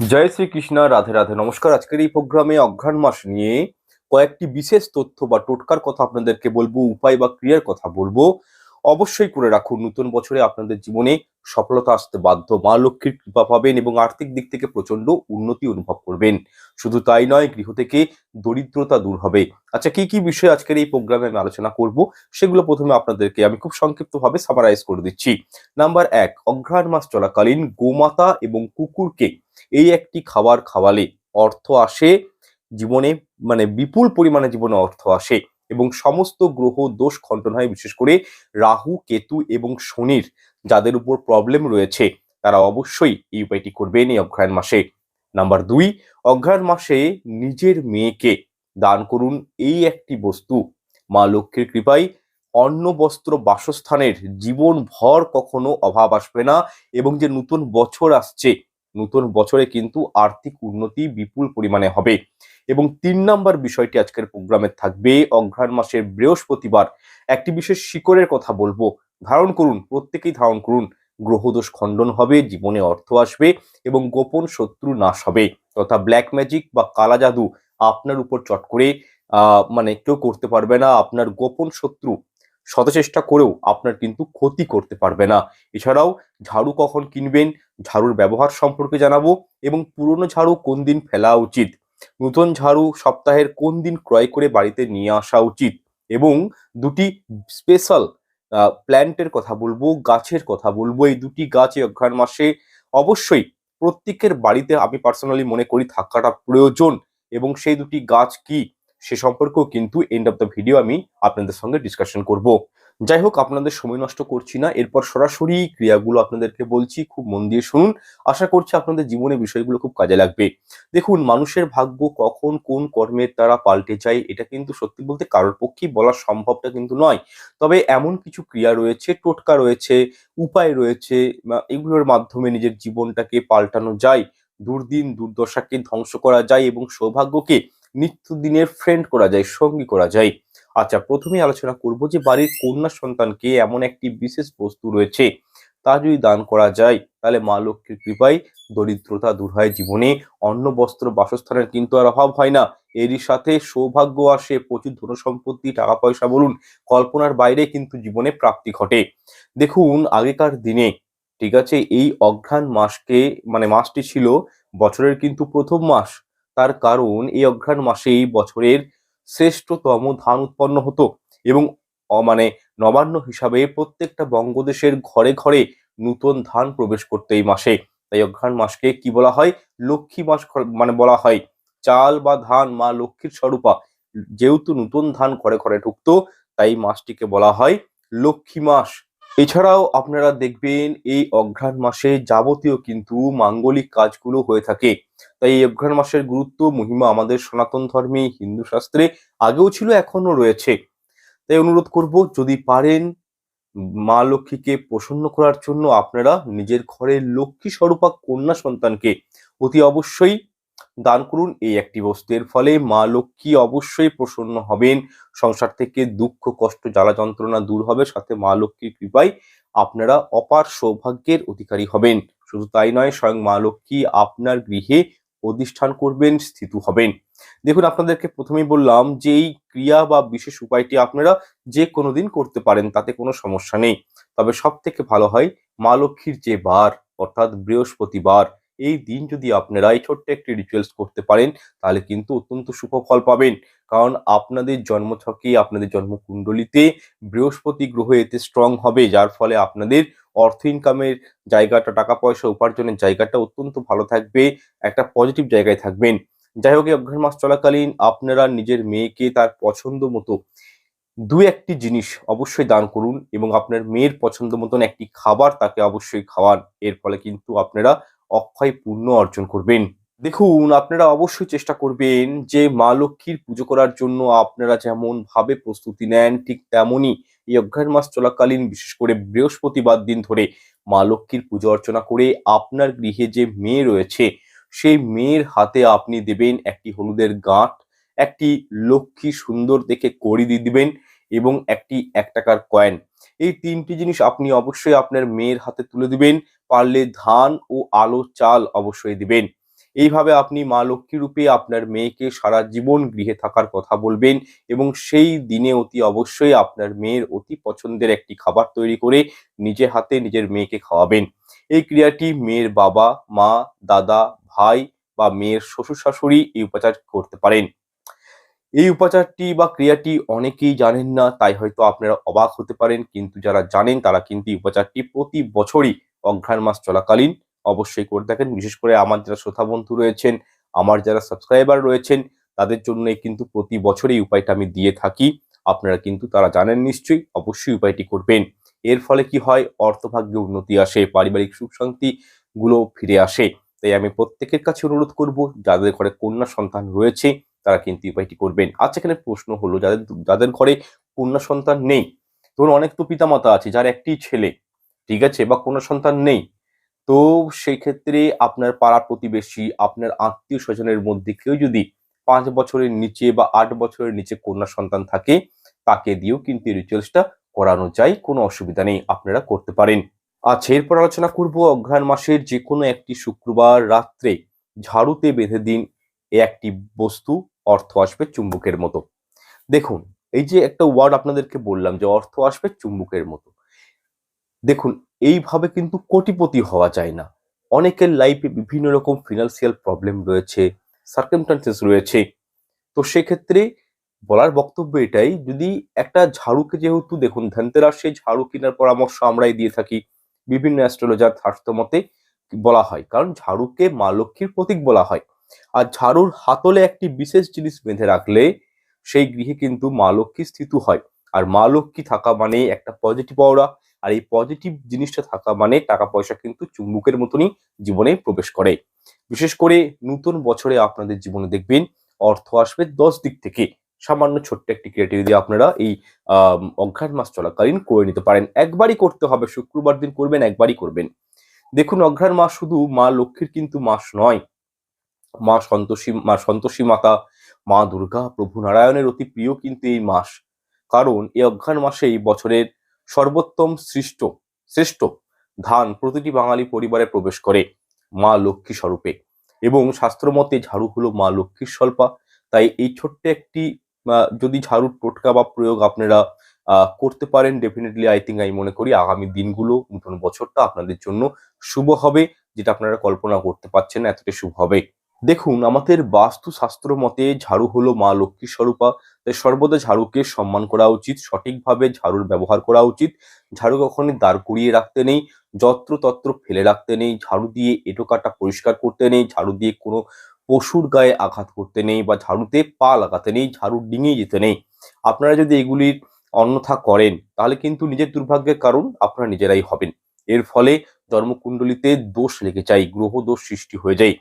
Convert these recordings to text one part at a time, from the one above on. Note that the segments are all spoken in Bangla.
জয় শ্রীকৃষ্ণ, রাধে রাধে। নমস্কার। আজকের এই প্রোগ্রামে অঘ্রাণ মাস নিয়ে কয়েকটি বিশেষ তথ্য বা টোটকার কথা আপনাদেরকে বলব, উপায় বা ক্রিয়ার কথা বলব। অবশ্যই করে রাখুন। নতুন বছরে আপনাদের জীবনে সফলতা আসতে বাধ্য। মা লক্ষ্মীর কৃপা পাবেন এবং আর্থিক দিক থেকে প্রচণ্ড উন্নতি অনুভব করবেন। শুধু তাই নয়, গৃহ থেকে দরিদ্রতা দূর হবে। আচ্ছা কি কি বিষয় আজকের এই প্রোগ্রামে আমি আলোচনা করব? সেগুলো প্রথমে আপনাদেরকে আমি খুব সংক্ষিপ্তভাবে সামারাইজ করে দিচ্ছি। নাম্বার এক, অঘ্রাণ মাস চলাকালীন গোমাতা এবং কুকুরকে এই একটি খাবার খাওয়ালে অর্থ আসে, জীবনে মানে বিপুল পরিমাণে জীবনে অর্থ আসে। এবং সমস্ত গ্রহ দোষ খণ্ডন হয়, বিশেষ করে রাহু, কেতু এবং শনির, যাদের উপর প্রবলেম রয়েছে, তারা অবশ্যই এই উপায়টি করবেন এই অঘ্রায়ণ মাসে। নাম্বার দুই অঘ্রায়ণ মাসে নিজের মেয়েকে দান করুন এই একটি বস্তু, মা লক্ষ্মীর কৃপায়। অন্ন, বস্ত্র, বাসস্থানের জীবন ভর কখনো অভাব আসবে না এবং যে নতুন বছর আসছে নতুন বছরে কিন্তু আর্থিক উন্নতি বিপুল পরিমাণে হবে। এবং তিন নাম্বার বিষয়টি আজকের প্রোগ্রামে থাকবে। অঘ্রাণ মাসের বৃহস্পতিবার একটি বিশেষ শিকড়ের কথা বলব। ধারণ করুন, প্রত্যেকেই ধারণ করুন। গ্রহদোষ খণ্ডন হবে, জীবনে অর্থ আসবে এবং গোপন শত্রু নাশ হবে। তথা ব্ল্যাক ম্যাজিক বা কালা জাদু আপনার উপর চট করে মানে কেউ করতে পারবে না। আপনার গোপন শত্রু শত চেষ্টা করেও আপনার কিন্তু ক্ষতি করতে পারবে না। এছাড়াও ঝাড়ু কখন কিনবেন ঝাড়ুর ব্যবহার সম্পর্কে জানাব এবং পুরনো ঝাড়ু কোন দিন ফেলা উচিত? নতুন ঝাড়ু সপ্তাহের কোন দিন ক্রয় করে বাড়িতে নিয়ে আসা উচিত? এবং দুটি স্পেশাল প্ল্যান্টের কথা বলব, গাছের কথা বলব। এই দুটি গাছ অঘ্রাণ মাসে অবশ্যই প্রত্যেকের বাড়িতে আমি পার্সোনালি মনে করি থাকাটা প্রয়োজন। এবং সেই দুটি গাছ কি সে সম্পর্কেও কিন্তু এন্ড অফ দ্য ভিডিও আমি আপনাদের সঙ্গে ডিসকাশন করব। যাই হোক আপনাদের সময় নষ্ট করছি না। এরপর সরাসরি ক্রিয়াগুলো আপনাদেরকে বলছি, খুব মন দিয়ে শুনুন। আশা করছি আপনাদের জীবনে বিষয়গুলো খুব কাজে লাগবে। দেখুন, মানুষের ভাগ্য কখন কোন কর্মের দ্বারা পাল্টে যায়, এটা কিন্তু সত্যি বলতে কারোর পক্ষেই বলা সম্ভবটা কিন্তু নয়। তবে এমন কিছু ক্রিয়া রয়েছে, টোটকা রয়েছে, উপায় রয়েছে এগুলোর মাধ্যমে নিজের জীবনটাকে পাল্টানো যায়। দুর্দিন, দুর্দশাকে ধ্বংস করা যায় এবং সৌভাগ্যকে নিত্যদিনের ফ্রেন্ড করা যায়, সঙ্গী করা যায়। আচ্ছা প্রথমেই আলোচনা করব যে বাড়ির কন্যা সন্তানকে এমন একটি বিশেষ বস্তু রয়েছে, তা যদি দান করা যায়, তাহলে মা লক্ষ্মীর কৃপায় দরিদ্রতা দূর হয় জীবনে, অন্ন, বস্ত্র, বাসস্থানের কিন্তু আর অভাব হয় না। এরই সাথে সৌভাগ্য আসে প্রচুর ধন সম্পত্তি, টাকা পয়সা বলুন, কল্পনার বাইরে কিন্তু জীবনে প্রাপ্তি ঘটে। দেখুন, আগেকার দিনে, ঠিক আছে, এই অঘ্রাণ মাসকে মানে মাসটি ছিল বছরের কিন্তু প্রথম মাস। তার কারণ, এই অঘ্রাণ মাসেই বছরের শ্রেষ্ঠতম ধান উৎপন্ন হতো এবং অ- মানে নবান্ন হিসাবে প্রত্যেকটা বঙ্গদেশের ঘরে ঘরে নতুন ধান প্রবেশ করতো এই মাসে। তাই অঘ্রাণ মাসকে কি বলা হয়? লক্ষ্মী মাস মানে বলা হয়। চাল বা ধান মা লক্ষ্মীর স্বরূপা, যেহেতু নতুন ধান ঘরে ঘরে ঢুকতো, তাই মাসটিকে বলা হয় লক্ষ্মী মাস। এছাড়াও আপনারা দেখবেন এই অঘ্রাণ মাসে যাবতীয় কিন্তু মাঙ্গলিক কাজগুলো হয়ে থাকে। তাই এই অঘ্রাণ মাসের গুরুত্ব, মহিমা আমাদের সনাতন ধর্মে, হিন্দু শাস্ত্রে আগেও ছিল এখনও রয়েছে। তাই অনুরোধ করব, যদি পারেন, মা লক্ষ্মীকে প্রসন্ন করার জন্য আপনারা নিজের ঘরে লক্ষ্মী স্বরূপা কন্যা সন্তানকে অতি অবশ্যই দান করুন এই একটি বস্তু। এর ফলে মা লক্ষ্মী অবশ্যই প্রসন্ন হবেন। সংসার থেকে দুঃখ, কষ্ট, জ্বালা যন্ত্রণা দূর হবে। সাথে মা লক্ষ্মীর কৃপায় আপনারা অপার সৌভাগ্যের অধিকারী হবেন। শুধু তাই নয়, স্বয়ং মা লক্ষ্মী আপনার গৃহে অধিষ্ঠান করবেন, স্থিত হবেন। দেখুন, আপনাদেরকে প্রথমেই বললাম যে এই ক্রিয়া বা বিশেষ উপায়টি আপনারা যে কোনো দিন করতে পারেন, তাতে কোনো সমস্যা নেই। তবে সব থেকে ভালো হয় মা লক্ষ্মীর যে বার, অর্থাৎ বৃহস্পতিবার এই দিন যদি আপনারা এই ছোট্ট একটি রিচুয়ালস করতে পারেন, তাহলে কিন্তু অত্যন্ত শুভ ফল পাবেন। কারণ আপনাদের জন্মছকে আপনাদের জন্মকুণ্ডলিতে বৃহস্পতি গ্রহ এতে স্ট্রং হবে, যার ফলে আপনাদের অর্থ ইনকামের জায়গাটা, টাকা পয়সা উপার্জনের জায়গাটা অত্যন্ত ভালো থাকবে, একটা পজিটিভ জায়গায় থাকবেন। যাই হোক অঘ্রাণ মাস চলাকালীন আপনারা নিজের মেয়েকে তার পছন্দ মতো দু একটি জিনিস অবশ্যই দান করুন এবং আপনার মেয়ের পছন্দ মতন একটি খাবার তাকে অবশ্যই খাওয়ান। এর ফলে কিন্তু আপনারা অক্ষয় পুণ্য অর্জন করবেন। দেখুন, আপনারা অবশ্যই চেষ্টা করবেন যে মা লক্ষ্মীর পুজো করার জন্য আপনারা যেমন ভাবে প্রস্তুতি নেন, ঠিক তেমনই এই অঘ্রাণ মাস চলাকালীন, বিশেষ করে বৃহস্পতিবার দিন ধরে মা লক্ষ্মীর পুজো অর্চনা করে আপনার গৃহে যে মেয়ে রয়েছে, সেই মেয়ের হাতে আপনি দেবেন একটি হলুদের গাঁট, একটি লক্ষ্মী সুন্দর দেখে কড়ি দিয়ে দিবেন এবং একটি এক টাকার কয়েন। এই তিনটি জিনিস আপনি অবশ্যই আপনার মেয়ের হাতে তুলে দিবেন। পারলে ধান ও আলো চাল অবশ্যই দিবেন। এইভাবে আপনি মা লক্ষ্মী রূপে আপনার মেয়েকে সারা জীবন গৃহে থাকার কথা বলবেন এবং সেই দিনে অতি অবশ্যই আপনার মেয়ের অতি পছন্দের একটি খাবার তৈরি করে নিজে হাতে নিজের মেয়েকে খাওয়াবেন। এই ক্রিয়াটি মেয়ের বাবা, মা, দাদা, ভাই বা মেয়ের শ্বশুর শাশুড়ি এই উপাচার করতে পারেন। এই উপাচারটি বা ক্রিয়াটি অনেকেই জানেন না, তাই হয়তো আপনারা অবাক হতে পারেন, কিন্তু যারা জানেন তারা কিন্তু এই উপাচারটি প্রতি বছরই অঘ্রাণ মাস চলাকালীন অবশ্যই করে থাকেন। বিশেষ করে আমার যারা শ্রোতা বন্ধু রয়েছেন, আমার যারা সাবস্ক্রাইবার রয়েছেন, তাদের জন্যই কিন্তু প্রতি বছর এই উপায়টা আমি দিয়ে থাকি। আপনারা কিন্তু তারা জানেন নিশ্চয়ই, অবশ্যই উপায়টি করবেন। এর ফলে কি হয়? অর্থভাগ্যে উন্নতি আসে, পারিবারিক সুখ শান্তি গুলো ফিরে আসে। তাই আমি প্রত্যেকের কাছে অনুরোধ করব, যাদের ঘরে কন্যা সন্তান রয়েছে, তারা কিন্তু উপায়টি করবেন। আচ্ছা এখানে প্রশ্ন হলো, যাদের যাদের ঘরে কন্যা সন্তান নেই, ধরুন অনেক তো পিতামাতা আছে, যার একটি ছেলে ঠিক আছে? বা কোনো সন্তান নেই। তো সেই ক্ষেত্রে আপনার পাড়া প্রতিবেশী, আপনার আত্মীয় স্বজনের মধ্যে কেউ যদি পাঁচ বছরের নিচে বা আট বছরের নিচে কন্যা সন্তান থাকে, তাকে দিয়েও কিন্তু এই রিচুয়ালসটা করানো যায়। কোনো অসুবিধা নেই, আপনারা করতে পারেন। আচ্ছা এরপর আলোচনা করব অঘ্রাণ মাসের যে কোনো একটি শুক্রবার রাত্রে ঝাড়ুতে বেঁধে দিন এ একটি বস্তু, অর্থ আসবে চুম্বকের মতো। দেখুন, এই যে একটা ওয়ার্ড আপনাদেরকে বললাম যে অর্থ আসবে চুম্বকের মতো। দেখুন, এইভাবে কিন্তু কোটিপতি হওয়া যায় না। অনেকের লাইফে বিভিন্ন রকম ফিনান্সিয়াল প্রবলেম রয়েছে সার্কেমস্টান্সেস রয়েছে। তো সেক্ষেত্রে বলার বক্তব্য এটাই, যদি একটা ঝাড়ুকে যেহেতু দেখুন, ধনতেরাসে ঝাড়ু কেনার পরামর্শ আমরাই দিয়ে থাকি, বিভিন্ন অ্যাস্ট্রোলজার শাস্ত্র মতে বলা হয়। কারণ ঝাড়ুকে মা লক্ষ্মীর প্রতীক বলা হয়। আর ঝাড়ুর হাতলে একটি বিশেষ জিনিস বেঁধে রাখলে সেই গৃহে কিন্তু মা লক্ষ্মী স্থিত হয়। আর মা লক্ষ্মী থাকা মানে একটা পজিটিভ অরা আর এই পজিটিভ জিনিসটা থাকা মানে টাকা পয়সা কিন্তু চুম্বুকের মতনই জীবনে প্রবেশ করে। বিশেষ করে নতুন বছরে আপনাদের জীবনে দেখবেন অর্থ আসবে দশ দিক থেকে। সামান্য ছোট্ট একটি ক্রিয়েটিভ দিয়ে আপনারা এই অঘ্রাণ মাস চলাকালীন করে নিতে পারেন। একবারই করতে হবে, শুক্রবার দিন করবেন, একবারই করবেন। দেখুন, অঘ্রাণ মাস শুধু মা লক্ষ্মীর কিন্তু মাস নয়। মা সন্তোষী মা সন্তোষী মাতা, মা দুর্গা, প্রভু নারায়ণের অতি প্রিয় কিন্তু এই মাস। কারণ এই অঘ্রাণ মাসেই বছরের সর্বোত্তম সৃষ্ট, শ্রেষ্ঠ ধান প্রতিটি বাঙালি পরিবারে প্রবেশ করে মা লক্ষ্মী স্বরূপে। এবং শাস্ত্রমতে ঝাড়ু হলো মা লক্ষ্মীর স্বল্পা। তাই এই ছোট্ট একটি যদি ঝাড়ুর টোটকা বা প্রয়োগ আপনারা করতে পারেন ডেফিনেটলি আই থিঙ্ক আমি মনে করি আগামী দিনগুলো, নতুন বছরটা আপনাদের জন্য শুভ হবে, যেটা আপনারা কল্পনা করতে পারছেন না এতটা শুভ হবে। দেখুন, আমাদের বাস্তু শাস্ত্র মতে ঝাড়ু হলো মা লক্ষ্মী স্বরূপা। তাই সর্বদা ঝাড়ুকে সম্মান করা উচিত, সঠিকভাবে ঝাড়ুর ব্যবহার করা উচিত। ঝাড়ু কখনই দাঁড় করিয়ে রাখতে নেই যত্র তত্র ফেলে রাখতে নেই, ঝাড়ু দিয়ে এটো কাটা পরিষ্কার করতে নেই, ঝাড়ু দিয়ে কোনো পশুর গায়ে আঘাত করতে নেই বা ঝাড়ুতে পা লাগাতে নেই, ঝাড়ু ডিঙিয়ে যেতে নেই। আপনারা যদি এগুলির অন্যথা করেন, তাহলে কিন্তু নিজের দুর্ভাগ্যের কারণ আপনারা নিজেরাই হবেন। এর ফলে জন্মকুণ্ডলিতে দোষ লেগে যায়, গ্রহ দোষ সৃষ্টি হয়ে যায়।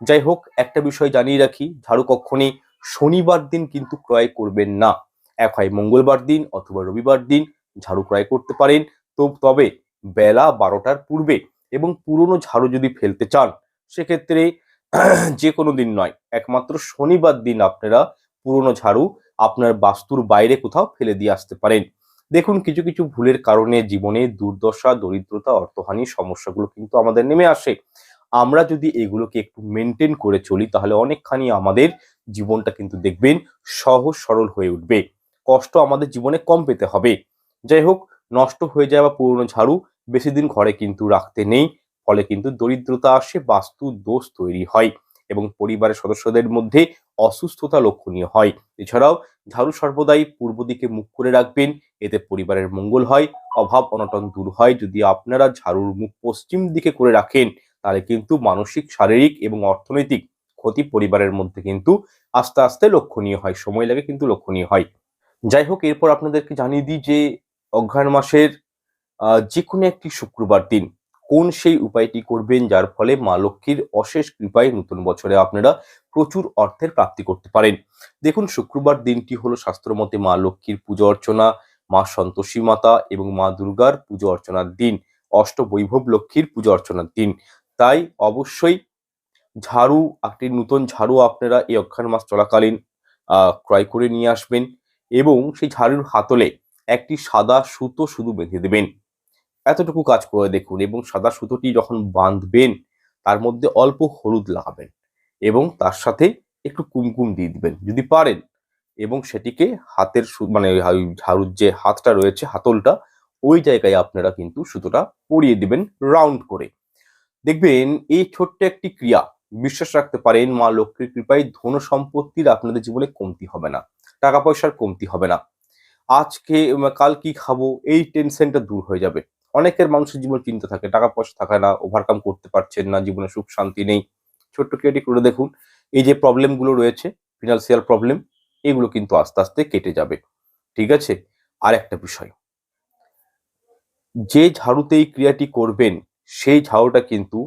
যাই হোক একটা বিষয় জানিয়ে রাখি, ঝাড়ু কখনই শনিবার দিন কিন্তু ক্রয় করবেন না। এক হয় মঙ্গলবার দিন অথবা রবিবার দিন ঝাড়ু ক্রয় করতে পারেন। তো তবে বেলা বারোটার পূর্বে এবং পুরনো ঝাড়ু যদি ফেলতে চান, সেক্ষেত্রে যে কোনো দিন নয়, একমাত্র শনিবার দিন আপনারা পুরনো ঝাড়ু আপনার বাস্তুর বাইরে কোথাও ফেলে দিয়ে আসতে পারেন। দেখুন, কিছু কিছু ভুলের কারণে জীবনে দুর্দশা, দরিদ্রতা, অর্থহানি, সমস্যাগুলো কিন্তু আমাদের নেমে আসে। আমরা যদি এগুলোকে একটু মেনটেন করে চলি, তাহলে অনেকখানি আমাদের জীবনটা কিন্তু দেখবেন সহজ সরল হয়ে উঠবে। কষ্ট আমাদের জীবনে কম পেতে হবে। যাই হোক, নষ্ট হয়ে যাওয়া পুরনো ঝাড়ু বেশি দিন ঘরে কিন্তু রাখতে নেই, ফলে কিন্তু দরিদ্রতা আসে, বাস্তু দোষ তৈরি হয় এবং পরিবারের সদস্যদের মধ্যে অসুস্থতা লক্ষণীয় হয়। এছাড়াও ঝাড়ু সর্বদাই পূর্ব দিকে মুখ করে রাখবেন, এতে পরিবারের মঙ্গল হয়, অভাব অনটন দূর হয়। যদি আপনারা ঝাড়ুর মুখ পশ্চিম দিকে করে রাখেন তাহলে কিন্তু মানসিক, শারীরিক এবং অর্থনৈতিক ক্ষতি পরিবারের মধ্যে কিন্তু আস্তে আস্তে লক্ষণীয় হয়, সময় লাগে কিন্তু লক্ষণীয় হয়। যাই হোক, এরপর আপনাদেরকে জানিয়ে দিই যে অঘ্রাণ মাসের যে কোনো একটি শুক্রবার দিন কোন সেই উপায়টি করবেন যার ফলে মা লক্ষ্মীর অশেষ কৃপায় নতুন বছরে আপনারা প্রচুর অর্থের প্রাপ্তি করতে পারেন। দেখুন, শুক্রবার দিনটি হলো শাস্ত্রমতে মা লক্ষ্মীর পুজো অর্চনা, মা সন্তোষী মাতা এবং মা দুর্গার পুজো অর্চনার দিন অষ্ট বৈভব লক্ষ্মীর পুজো অর্চনার দিন। তাই অবশ্যই ঝাড়ু, একটি নতুন ঝাড়ু আপনারা এই অক্ষায়ণ মাস চলাকালীন ক্রয় করে নিয়ে আসবেন এবং সেই ঝাড়ুর হাতলে একটি সাদা সুতো শুধু বেঁধে দেবেন। এতটুকু কাজ করে দেখুন এবং সাদা সুতোটি যখন বাঁধবেন, তার মধ্যে অল্প হলুদ লাগাবেন এবং তার সাথে একটু কুমকুম দিয়ে দিবেন যদি পারেন এবং সেটিকে হাতের মানে ঝাড়ুর যে হাতটা রয়েছে, হাতলটা ওই জায়গায় আপনারা কিন্তু সুতোটা পরিয়ে দিবেন রাউন্ড করে। দেখবেন, এই ছোট্ট একটি ক্রিয়া, বিশ্বাস রাখতে পারেন মা লক্ষ্মীর কৃপায় ধন সম্পত্তির আপনাদের জীবনে কমতি হবে না, টাকা পয়সার কমতি হবে না। আজকে কাল কি খাব, এই টেনশনটা দূর হয়ে যাবে। অনেকের মানুষের জীবন চিন্তা থাকে, টাকা পয়সা থাকে না ওভারকাম করতে পারছেন না, জীবনে সুখ শান্তি নেই। ছোট্ট ক্রিয়াটি করে দেখুন, এই যে প্রবলেমগুলো রয়েছে ফিনান্সিয়াল প্রবলেম এগুলো কিন্তু আস্তে আস্তে কেটে যাবে। ঠিক আছে? আর একটা বিষয়, যে ঝাড়ুতে এই ক্রিয়াটি করবেন সেই ঝাড়ুটা কিন্তু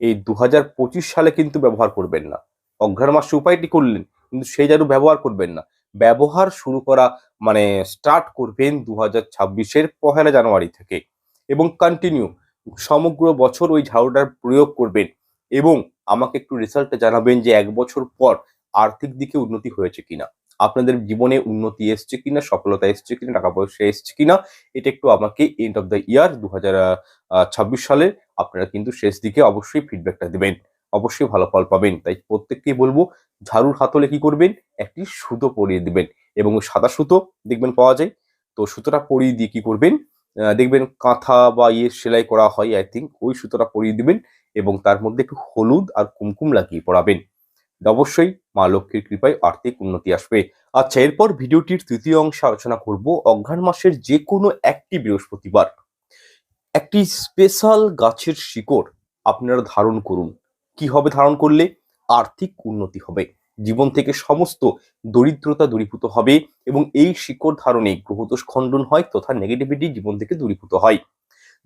এই দু হাজার পঁচিশ সালে কিন্তু ব্যবহার করবেন না। অঘ্রাণ মাসে উপায়টি করলেন, কিন্তু সেই ঝাড়ু ব্যবহার করবেন না। ব্যবহার শুরু করা মানে স্টার্ট করবেন দু হাজার ছাব্বিশের পহেলা জানুয়ারি থেকে এবং কন্টিনিউ সমগ্র বছর ওই ঝাড়ুটার প্রয়োগ করবেন এবং আমাকে একটু রেজাল্টটা জানাবেন যে এক বছর পর আর্থিক দিকে উন্নতি হয়েছে কিনা। আপনাদের জীবনে উন্নতি এসছে কিনা, সফলতা এসছে কিনা, টাকা পয়সা এসছে কিনা, এটা একটু আমাকে এন্ড অফ দ্য ইয়ার দু ছাব্বিশ সালে আপনারা কিন্তু শেষ দিকে অবশ্যই ফিডব্যাকটা দেবেন। অবশ্যই ভালো ফল পাবেন। তাই প্রত্যেককেই বলব, ঝাড়ুর হাতলে কি করবেন? একটি সুতো পরিয়ে দিবেন এবং সাদা সুতো দেখবেন পাওয়া যায়। তো সুতোটা পরিয়ে দিয়ে কি করবেন? দেখবেন কাঁথা বা ইয়ে সেলাই করা হয় আই থিঙ্ক ওই সুতোটা পরিয়ে দিবেন এবং তার মধ্যে একটু হলুদ আর কুমকুম লাগিয়ে পড়াবেন অবশ্যই মা লক্ষ্মীর কৃপায় আর্থিক উন্নতি আসবে। আচ্ছা এরপর ভিডিওটির তৃতীয় অংশে আলোচনা করব অঘ্রাণ মাসের যে কোনো একটি বৃহস্পতিবার। একটি স্পেশাল গাছের শিকড় আপনারা ধারণ করুন। কি হবে ধারণ করলে? আর্থিক উন্নতি হবে। জীবন থেকে সমস্ত দরিদ্রতা দূরীভূত হবে এবং এই শিকড় ধারণে গ্রহদোষ খণ্ডন হয় তথা নেগেটিভিটি জীবন থেকে দূরীভূত হয়।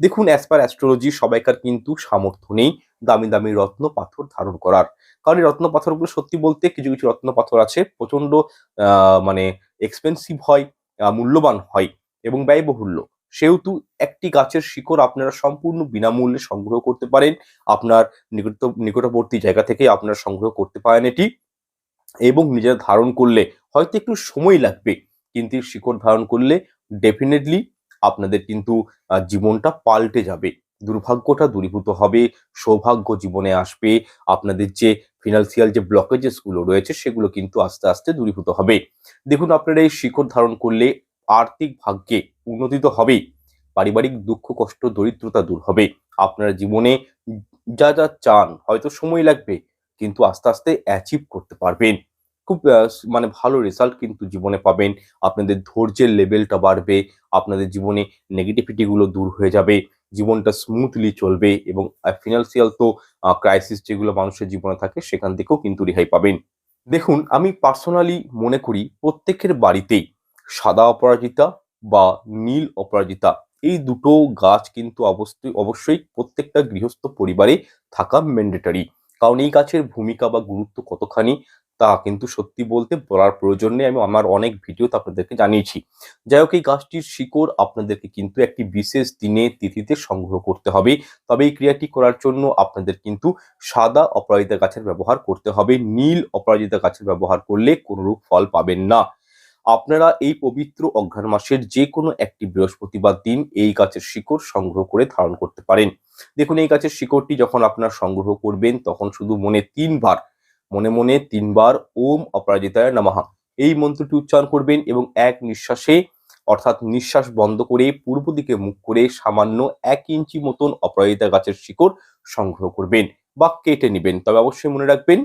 দেখুন অ্যাজ পার অ্যাস্ট্রোলজি সবাইকার কিন্তু সামর্থ্য নেই দামি দামি রত্ন পাথর ধারণ করার। কারণ এই রত্ন পাথরগুলো সত্যি বলতে কিছু কিছু রত্ন পাথর আছে প্রচণ্ড মানে এক্সপেন্সিভ হয় মূল্যবান হয় এবং ব্যয়বহুল্য। সেহেতু একটি গাছের শিকড় আপনারা সম্পূর্ণ বিনামূল্যে সংগ্রহ করতে পারেন, আপনার নিকট, নিকটবর্তী জায়গা থেকে আপনারা সংগ্রহ করতে পারেন এটি এবং নিজেরা ধারণ করলে হয়তো একটু সময় লাগবে, কিন্তু শিকড় ধারণ করলে ডেফিনেটলি আপনাদের কিন্তু জীবনটা পাল্টে যাবে। দুর্ভাগ্যটা দূরীভূত হবে, সৌভাগ্য জীবনে আসবে। আপনাদের যে ফিনান্সিয়াল যে ব্লকেজেসগুলো রয়েছে, সেগুলো কিন্তু আস্তে আস্তে দূরীভূত হবে। দেখুন, আপনারা এই শিকড় ধারণ করলে আর্থিক ভাগ্যে উন্নতি তো হবেই। পারিবারিক দুঃখ, কষ্ট, দরিদ্রতা দূর হবে। আপনারা জীবনে যা যা চান, হয়তো সময় লাগবে, কিন্তু আস্তে আস্তে অ্যাচিভ করতে পারবেন। খুব মানে ভালো রেজাল্ট কিন্তু জীবনে পাবেন। আপনাদের ধৈর্যের লেভেলটা বাড়বে, আপনাদের জীবনে নেগেটিভিটিগুলো দূর হয়ে যাবে, জীবনটা স্মুথলি চলবে এবং ফিনান্সিয়াল তো ক্রাইসিস যেগুলো মানুষের জীবনে থাকে সেখান থেকেও কিন্তু রেহাই পাবেন। দেখুন, আমি পার্সোনালি মনে করি প্রত্যেকের বাড়িতেই সাদা অপরাজিতা বা নীল অপরাজিতা, এই দুটো গাছ কিন্তু অবশ্যই অবশ্যই প্রত্যেকটা গৃহস্থ পরিবারে থাকা ম্যান্ডেটারি কারণ এই গাছের ভূমিকা বা গুরুত্ব কতখানি তা কিন্তু সত্যি বলতে বলার প্রয়োজন নেই। আমি আমার অনেক ভিডিওতে আপনাদেরকে জানিয়েছি। যাই হোক, এই গাছটির শিকড় আপনাদেরকে কিন্তু একটি বিশেষ দিনে তিথিতে সংগ্রহ করতে হবে। তবে এই ক্রিয়াটি করার জন্য আপনাদের কিন্তু সাদা অপরাজিতা গাছের ব্যবহার করতে হবে। নীল অপরাজিতা গাছের ব্যবহার করলে কোনরূপ ফল পাবেন না। আপনারা এই পবিত্র অঘ্রাণ মাসের যে কোনো একটি বৃহস্পতিবার দিন এই গাছের শিকড় সংগ্রহ করে ধারণ করতে পারেন। দেখুন, এই গাছের শিকড়টি যখন আপনারা সংগ্রহ করবেন, তখন শুধু মনে তিনবার মনে মনে তিনবার ওম অপরাজিতায় নামাহা এই মন্ত্রটি উচ্চারণ করবেন এবং এক নিঃশ্বাসে, অর্থাৎ নিঃশ্বাস বন্ধ করে পূর্ব দিকে মুখ করে সামান্য এক ইঞ্চি মতন অপরাজিতা গাছের শিকড় সংগ্রহ করবেন। বা কেটে নেবেন। তবে অবশ্যই মনে রাখবেন,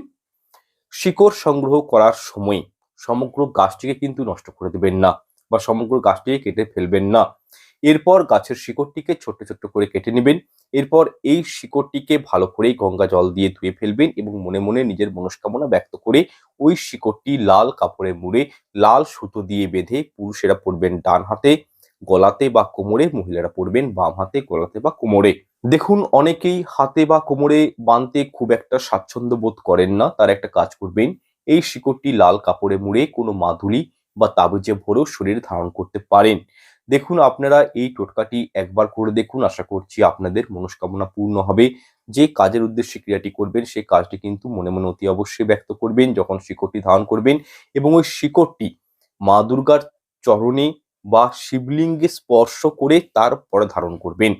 শিকড় সংগ্রহ করার সময় সমগ্র গাছটিকে কিন্তু নষ্ট করে দেবেন না বা সমগ্র গাছটিকে কেটে ফেলবেন না। এরপর গাছের শিকড়টিকে ছোট্ট ছোট্ট করে কেটে নেবেন। এরপর এই শিকড়টিকে ভালো করে গঙ্গা জল দিয়ে ধুয়ে ফেলবেন এবং মনে মনে নিজের মনস্কামনা ব্যক্ত করে ওই শিকড়টি লাল কাপড়ে মুড়ে, লাল সুতো দিয়ে বেঁধে পুরুষেরা পরবেন ডান হাতে, গলাতে বা কোমরে, মহিলারা পরবেন বাম হাতে, গলাতে বা কোমরে। দেখুন, অনেকেই হাতে বা কোমরে বাঁধতে খুব একটা স্বাচ্ছন্দ্য বোধ করেন না, তার একটা কাজ করবেন, এই শিকড়টি লাল কাপড়ে মুড়ে কোনো মাদুলি বা তাবিজে ভরেও শরীরে ধারণ করতে পারেন। দেখুন, আপনারা এই টোটকাটি একবার করে দেখুন। আশা করছি আপনাদের মনস্কামনা পূর্ণ হবে। যে কাজের উদ্দেশ্যে ক্রিয়াটি করবেন সেই কাজটি কিন্তু মনে মনে অতি অবশ্যই ব্যক্ত করবেন, যখন শিকড়টি ধারণ করবেন এবং ওই শিকড়টি মা দুর্গার চরণে বা শিবলিঙ্গে স্পর্শ করে তারপরে ধারণ করবেন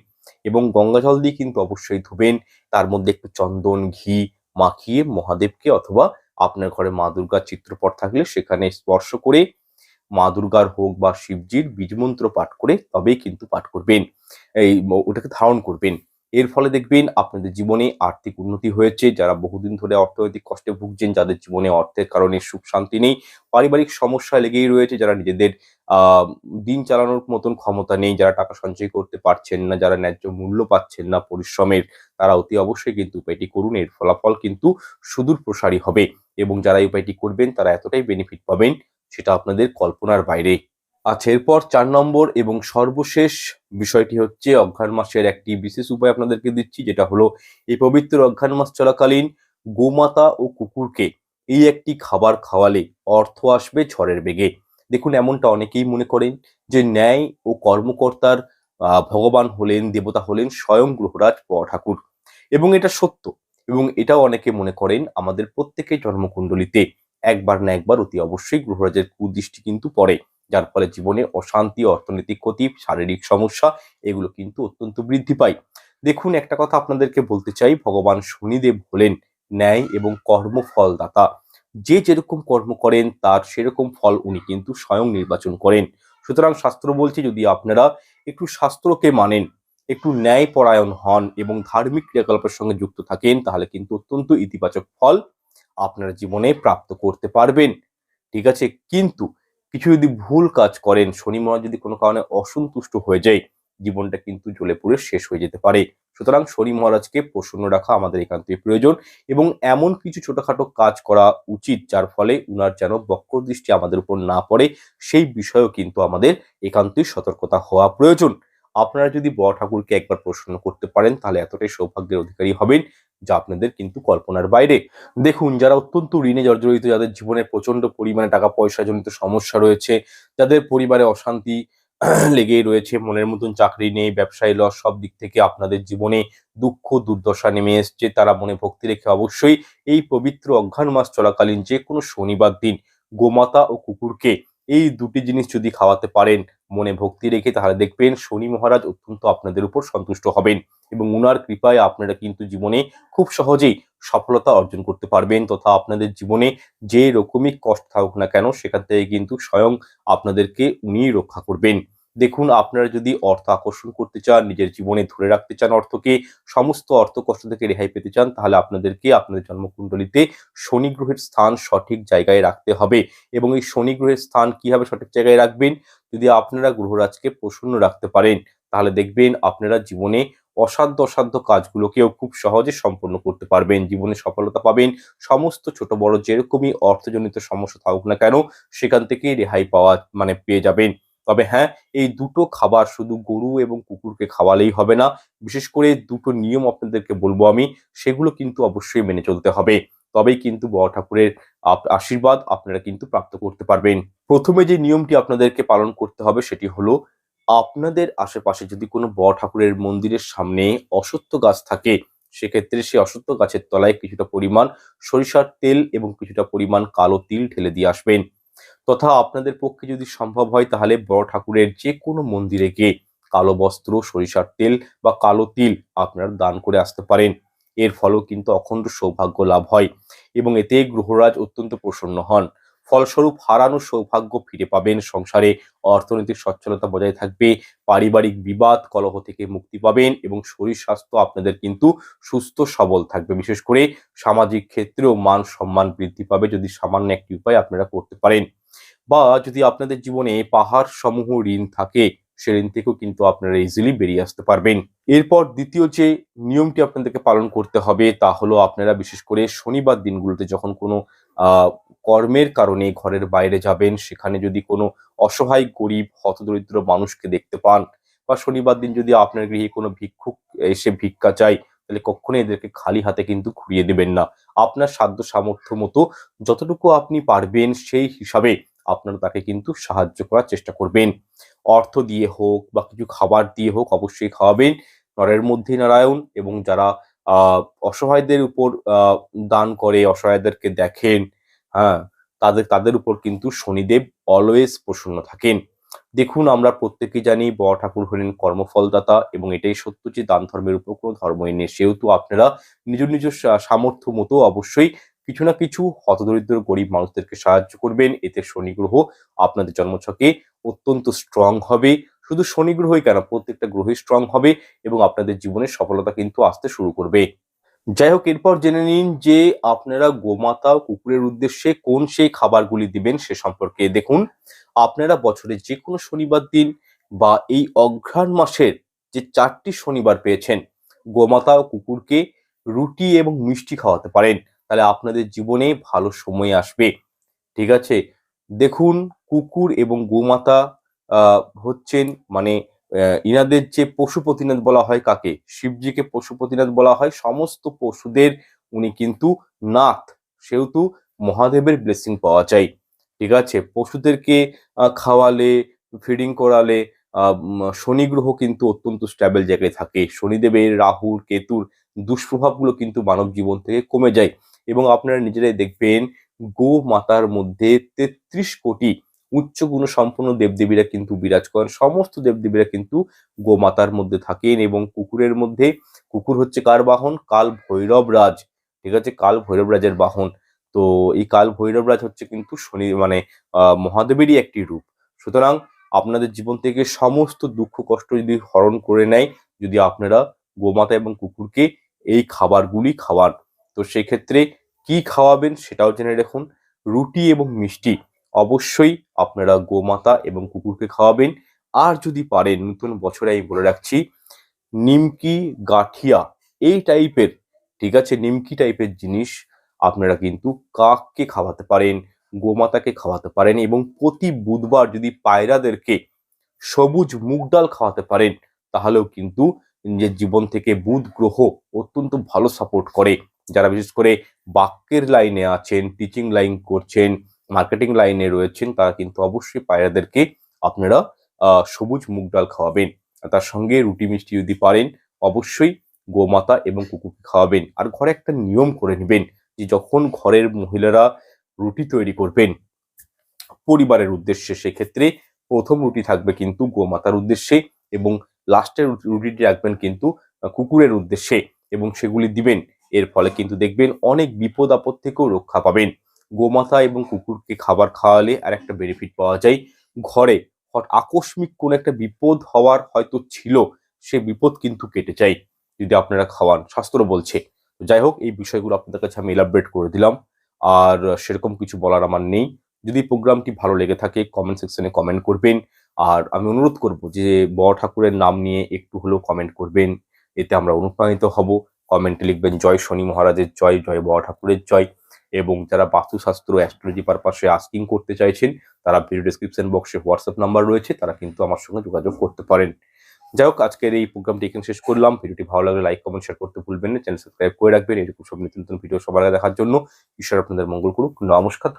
এবং গঙ্গা জল দিয়ে কিন্তু অবশ্যই ধুবেন। তার মধ্যে একটু চন্দন, ঘি মাখিয়ে মহাদেবকে অথবা আপনার ঘরে মা দুর্গার চিত্রপট থাকলে সেখানে স্পর্শ করে মা দুর্গার হোক বা শিবজির বীজমন্ত্র পাঠ করে তবেই কিন্তু পাঠ করবেন। এই ওটাকে ধারণ করবেন। এর ফলে দেখবেন আপনাদের জীবনে আর্থিক উন্নতি হয়েছে। যারা বহুদিন ধরে অর্থনৈতিক কষ্টে ভুগছেন, যাদের জীবনে অর্থের কারণে সুখ শান্তি নেই, পারিবারিক সমস্যা লেগেই রয়েছে যারা নিজেদের দিন চালানোর মতন ক্ষমতা নেই, যারা টাকা সঞ্চয় করতে পারছেন না, যারা ন্যায্য মূল্য পাচ্ছেন না পরিশ্রমের, তারা অতি অবশ্যই কিন্তু উপায়টি করুন। এর ফলাফল কিন্তু সুদূর প্রসারী হবে এবং যারা এই উপায়টি করবেন, তারা এতটাই বেনিফিট পাবেন সেটা আপনাদের কল্পনার বাইরে। আচ্ছা এরপর চার নম্বর এবং সর্বশেষ বিষয়টি হচ্ছে অঘ্রাণ মাসের একটি বিশেষ উপায় আপনাদেরকে দিচ্ছি, যেটা হলো এই পবিত্র অঘ্রাণ মাস চলাকালীন গোমাতা ও কুকুরকে এই একটি খাবার খাওয়ালে অর্থ আসবে ঝড়ের বেগে। দেখুন, এমনটা অনেকেই মনে করেন যে ন্যায় ও কর্মকর্তার ভগবান হলেন, দেবতা হলেন স্বয়ং গ্রহরাজ ঠাকুর এবং এটা সত্য এবং এটাও অনেকে মনে করেন আমাদের প্রত্যেকের জন্মকুণ্ডলিতে। একবার না একবার অতি অবশ্যই গ্রহরাজের কুদৃষ্টি কিন্তু পড়ে, যার ফলে জীবনে অশান্তি, অর্থনৈতিক ক্ষতি, শারীরিক সমস্যা, এগুলো কিন্তু অত্যন্ত বৃদ্ধি পায়। দেখুন, একটা কথা আপনাদেরকে বলতে চাই, ভগবান শনিদেব হলেন ন্যায় এবং কর্মফলদাতা। যে যেরকম কর্ম করেন, তার সেরকম ফল উনি কিন্তু স্বয়ং নির্বাচন করেন। সুতরাং শাস্ত্র বলছে, যদি আপনারা একটু শাস্ত্রকে মানেন, একটু ন্যায় পরায়ণ হন এবং ধার্মিক ক্রিয়াকলাপের সঙ্গে যুক্ত থাকেন, তাহলে কিন্তু অত্যন্ত ইতিবাচক ফল আপনার জীবনে প্রাপ্ত করতে পারবেন। ঠিক আছে? কিন্তু কিছু যদি ভুল কাজ করেন, শনি মহারাজ যদি কোনো কারণে অসন্তুষ্ট হয়ে যায়, জীবনটা কিন্তু জ্বলে পুড়ে শেষ হয়ে যেতে পারে। সুতরাং শনি মহারাজকে প্রসন্ন রাখা আমাদের একান্তই প্রয়োজন এবং এমন কিছু ছোটখাটো কাজ করা উচিত, যার ফলে উনার যেন বক্র দৃষ্টি আমাদের উপর না পড়ে, সেই বিষয়েও কিন্তু আমাদের একান্তই সতর্কতা হওয়া প্রয়োজন। আপনারা যদি বড় ঠাকুরকে একবার প্রসন্ন করতে পারেন, তাহলে এতটাই সৌভাগ্যের অধিকারী হবেন যা আপনাদের কিন্তু কল্পনার বাইরে। দেখুন, যারা অত্যন্ত ঋণে জর্জরিত, যাদের জীবনে প্রচণ্ড পরিমাণে টাকা পয়সা জনিত সমস্যা রয়েছে, যাদের পরিবারে অশান্তি লেগেই রয়েছে, মনের মতন চাকরি নেই, ব্যবসায়ী লস সব দিক থেকে আপনাদের জীবনে দুঃখ, দুর্দশা নেমে এসছে, তারা মনে ভক্তি রেখে অবশ্যই এই পবিত্র অঘ্রাণ মাস চলাকালীন যে কোনো শনিবার দিন গোমাতা ও কুকুরকে এই দুটি জিনিস যদি খাওয়াতে পারেন মনে ভক্তি রেখে, তাহলে দেখবেন শনি মহারাজ অত্যন্ত আপনাদের উপর সন্তুষ্ট হবেন এবং উনার কৃপায় আপনারা কিন্তু জীবনে খুব সহজেই সফলতা অর্জন করতে পারবেন তথা আপনাদের জীবনে যে রকমই কষ্ট থাকুক না কেন, সেখান থেকে কিন্তু স্বয়ং আপনাদেরকে উনি রক্ষা করবেন। দেখুন, আপনারা যদি অর্থ আকর্ষণ করতে চান, নিজের জীবনে ধরে রাখতে চান অর্থকে, সমস্ত অর্থ কষ্ট থেকে রেহাই পেতে চান, তাহলে আপনাদেরকে আপনাদের জন্মকুণ্ডলিতে শনি গ্রহের স্থান সঠিক জায়গায় রাখতে হবে। এবং এই শনি গ্রহের স্থান কীভাবে সঠিক জায়গায় রাখবেন? যদি আপনারা গ্রহরাজকে প্রসন্ন রাখতে পারেন, তাহলে দেখবেন আপনারা জীবনে অসাধ্য অসাধ্য কাজগুলোকেও খুব সহজে সম্পন্ন করতে পারবেন। জীবনে সফলতা পাবেন। সমস্ত ছোট বড় যেরকমই অর্থজনিত সমস্যা থাকুক না কেন, সেখান থেকেই রেহাই পাওয়া মানে পেয়ে যাবেন। তবে হ্যাঁ এই দুটো খাবার শুধু গরু এবং কুকুরকে খাওয়ালেই হবে না। বিশেষ করে দুটো নিয়ম আপনাদেরকে বলব আমি, সেগুলো কিন্তু অবশ্যই মেনে চলতে হবে। তবেই কিন্তু বড় ঠাকুরের আশীর্বাদ আপনারা কিন্তু প্রাপ্ত করতে পারবেন। প্রথমে যে নিয়মটি আপনাদেরকে পালন করতে হবে সেটি হলো, আপনাদের আশেপাশে যদি কোনো বড় ঠাকুরের মন্দিরের সামনে অসত্য গাছ থাকে, সেক্ষেত্রে সেই অসত্য গাছের তলায় কিছুটা পরিমাণ সরিষার তেল এবং কিছুটা পরিমাণ কালো তিল ঢেলে দিয়ে আসবেন। তথা আপনাদের পক্ষে যদি সম্ভব হয়, তাহলে বড় ঠাকুরের যে কোনো মন্দিরে গিয়ে কালো বস্ত্র, সরিষার তেল বা কালো তিল আপনারা দান করে আসতে পারেন। এর ফলেও কিন্তু অখণ্ড সৌভাগ্য লাভ হয় এবং এতে গ্রহরাজ অত্যন্ত প্রসন্ন হন। ফলস্বরূপ হারানো সৌভাগ্য ফিরে পাবেন। সংসারে অর্থনৈতিক সচ্ছলতা বজায় থাকবে, পারিবারিক বিবাদ, কলহ থেকে মুক্তি পাবেন এবং শরীর স্বাস্থ্য আপনাদের কিন্তু সুস্থ, সবল থাকবে। বিশেষ করে সামাজিক ক্ষেত্রেও মান সম্মান বৃদ্ধি পাবে। যদি সামান্য একটি উপায় আপনারা করতে পারেন। বা যদি আপনাদের জীবনে পাহাড় সমূহ ঋণ থাকে, সে ঋণ থেকেও কিন্তু আপনারা ইজিলি বেরিয়ে আসতে পারবেন। এরপর দ্বিতীয় যে নিয়মটি আপনাদেরকে পালন করতে হবে, তা হলো আপনারা বিশেষ করে শনিবার দিনগুলোতে যখন কোনো কর্মের কারণে ঘরের বাইরে যাবেন, সেখানে যদি কোনো অসহায়, গরিব, হতদরিদ্র মানুষকে দেখতে পান, বা শনিবার দিন যদি আপনার গৃহে কোনো ভিক্ষুক এসে ভিক্ষা চায়, তাহলে কখনোই এদেরকে খালি হাতে কিন্তু ঘুরিয়ে দেবেন না। আপনার সাধ্য সামর্থ্য মতো যতটুকু আপনি পারবেন, সেই হিসাবে আপনারা তাকে কিন্তু সাহায্য করার চেষ্টা করবেন। অর্থ দিয়ে হোক বা কিছু খাবার দিয়ে হোক অবশ্যই খাওয়াবেন। নরের মধ্যে নারায়ণ এবং যারা অসহায়দের উপর দান করে, অসহায়দেরকে দেখেন হ্যাঁ তাদের তাদের উপর কিন্তু শনিদেব অলওয়েজ প্রসন্ন থাকেন। দেখুন আমরা প্রত্যেকে জানি বড় ঠাকুর হলেন কর্মফলদাতা এবং এটাই সত্য যে দান ধর্মের উপর কোনো ধর্মই নেই। সেহেতু আপনারা নিজ নিজ সামর্থ্য মতো অবশ্যই কিছু না কিছু হতদরিদ্র গরিব মানুষদেরকে সাহায্য করবেন। এতে শনি গ্রহ আপনাদের জন্মছকে অত্যন্ত স্ট্রং হবে। শুধু শনি গ্রহই কেন, প্রত্যেকটা গ্রহই স্ট্রং হবে এবং আপনাদের জীবনে সফলতা কিন্তু আসতে শুরু করবে। যাই হোক, এরপর জেনে নিন যে আপনারা গোমাতা ও কুকুরের উদ্দেশ্যে কোন সেই খাবারগুলি দিবেন সে সম্পর্কে। দেখুন, আপনারা বছরে যে কোনো শনিবার দিন বা এই অঘ্রাণ মাসের যে চারটি শনিবার পেয়েছেন, গোমাতা ও কুকুরকে রুটি এবং মিষ্টি খাওয়াতে পারেন। তাহলে আপনাদের জীবনে ভালো সময় আসবে। ঠিক আছে? দেখুন, কুকুর এবং গোমাতা হচ্ছেন মানে ইনাদের যে পশুপতিনাথ বলা হয় কাকে? শিবজিকে পশুপতিনাথ বলা হয়। সমস্ত পশুদের উনি কিন্তু নাথ। সেহেতু মহাদেবের ব্লেসিং পাওয়া যায়। ঠিক আছে? পশুদেরকে খাওয়ালে ফিডিং করালে শনি গ্রহ কিন্তু অত্যন্ত স্ট্যাবল জায়গায় থাকে। শনিদেবের, রাহুর, কেতুর দুষ্প্রভাবগুলো কিন্তু মানব জীবন থেকে কমে যায়। এবং আপনারা নিজেরাই দেখবেন গো মাতার মধ্যে তেত্রিশ কোটি উচ্চ গুণ সম্পন্ন দেবদেবীরা কিন্তু বিরাজ করেন সমস্ত দেবদেবীরা কিন্তু গোমাতার মধ্যে থাকেন এবং কুকুরের মধ্যে, কুকুর হচ্ছে কার বাহন? কাল ভৈরব রাজ। ঠিক আছে? কাল ভৈরব রাজের বাহন। তো এই কাল ভৈরব রাজ হচ্ছে কিন্তু শনি মানে মহাদেবেরই একটি রূপ। সুতরাং আপনাদের জীবন থেকে সমস্ত দুঃখ, কষ্ট যদি হরণ করে নেয়, যদি আপনারা গোমাতা এবং কুকুরকে এই খাবারগুলি খাওয়ান তো সেক্ষেত্রে কি খাওয়াবেন সেটাও জেনে রাখুন রুটি এবং মিষ্টি অবশ্যই আপনারা গোমাতা এবং কুকুরকে খাওয়াবেন। আর যদি পারেন, নতুন বছরে আমি বলে রাখছি, নিমকি, গাঠিয়া এই টাইপের, ঠিক আছে, নিমকি টাইপের জিনিস আপনারা কিন্তু কাককে খাওয়াতে পারেন, গোমাতাকে খাওয়াতে পারেন এবং প্রতি বুধবার যদি পায়রাদেরকে সবুজ মুগ ডাল খাওয়াতে পারেন, তাহলেও কিন্তু নিজের জীবন থেকে বুধ গ্রহ অত্যন্ত ভালো সাপোর্ট করে। যারা বিশেষ করে বাক্যের লাইনে আছেন টিচিং লাইন করছেন মার্কেটিং লাইনে রয়েছেন, তারা কিন্তু অবশ্যই পায়রাদেরকে আপনারা সবুজ মুগ ডাল খাওয়াবেন। তার সঙ্গে রুটি মিষ্টি যদি পারেন, অবশ্যই গোমাতা এবং কুকুরকে খাওয়াবেন। আর ঘরে একটা নিয়ম করে নেবেন যে যখন ঘরের মহিলারা রুটি তৈরি করবেন, পরিবারের উদ্দেশ্যে সেক্ষেত্রে প্রথম রুটি থাকবে কিন্তু গোমাতার উদ্দেশ্যে এবং লাস্টের রুটিটি রাখবেন কিন্তু কুকুরের উদ্দেশ্যে এবং সেগুলি দিবেন। এর ফলে কিন্তু দেখবেন অনেক বিপদ আপদ থেকেও রক্ষা পাবেন। গোমাতা এবং কুকুরকে খাবার খাওয়ালে আর একটা বেনিফিট পাওয়া যায়। ঘরে আকস্মিক কোন একটা বিপদ হওয়ার হয়তো ছিল, সে বিপদ কিন্তু কেটে যায় যদি আপনারা খাওয়ান, শাস্ত্র বলছে। যাই হোক, এই বিষয়গুলো আপনাদের কাছে আমি এলাবরেট করে দিলাম। আর সেরকম কিছু বলার আমার নেই। যদি প্রোগ্রামটি ভালো লেগে থাকে কমেন্ট সেকশনে কমেন্ট করবেন। আর আমি অনুরোধ করব যে বড় ঠাকুরের নাম নিয়ে একটু হলেও কমেন্ট করবেন। এতে আমরা অনুপ্রাণিত হব। কমেন্টে লিখবেন, জয় শনি মহারাজের জয় জয় বড় ঠাকুরের জয়। এবং যারা বাস্তুশাস্ত্র অ্যাস্ট্রোলজি পারপাসে আস্কিং করতে চাইছেন, তারা ভিডিও ডিসক্রিপশন বক্সে হোয়াটসঅ্যাপ নাম্বার রয়েছে, তারা কিন্তু আমার সঙ্গে যোগাযোগ করতে পারেন। যাই হোক, আজকের এই প্রোগ্রামটি এখানে শেষ করলাম। ভিডিওটি ভালো লাগলে লাইক কমেন্ট শেয়ার করতে ভুলবেন না। চ্যানেল সাবস্ক্রাইব করে রাখবেন। এরকম সব নতুন নতুন ভিডিও সবার আগে দেখার জন্য ঈশ্বর আপনাদের মঙ্গল করুক। নমস্কার